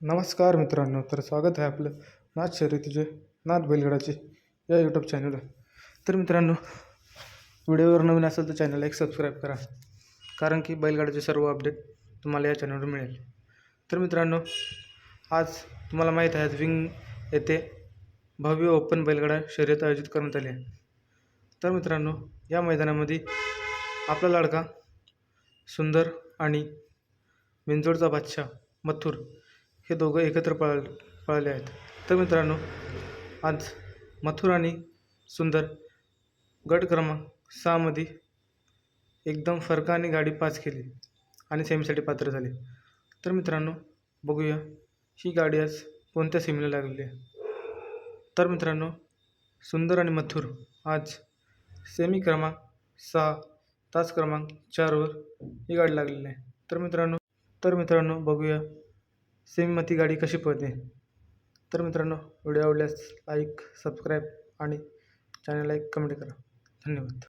नमस्कार मित्रांनो तर स्वागत आहे आपलं नाथ शर्यतीचे नाथ बैलगडाचे या यूट्यूब चॅनलवर तर मित्रांनो व्हिडिओवर नवीन असेल तर चॅनलला एक सबस्क्राईब करा कारण की बैलगाड्याचे सर्व अपडेट तुम्हाला या चॅनलवर मिळेल. तर मित्रांनो आज तुम्हाला माहीत आहे आज विंग येथे भव्य ओपन बैलगाडा शर्यत आयोजित करण्यात आली आहे. तर मित्रांनो या मैदानामध्ये आपला लाडका सुंदर आणि विंजोडचा बादशाह मथुर हे दोघं एकत्र पळ पळाले आहेत. तर मित्रांनो आज मथुर आणि सुंदर गट क्रमांक सहामध्ये एकदम फरकाने गाडी पास केली आणि सेमीसाठी पात्र झाले. तर मित्रांनो बघूया ही गाडी आज कोणत्या सेमीला लागलेली आहे. तर मित्रांनो सुंदर आणि मथुर आज सेमी क्रमांक सहा तास क्रमांक चारवर ही गाडी लागलेली आहे. तर मित्रांनो तर मित्रांनो बघूया सेमीमध्ये गाडी कशी पळते? तर मित्रांनो व्हिडिओ आवडल्यास लाईक सबस्क्राईब आणि चॅनलला एक कमेंट करा. धन्यवाद.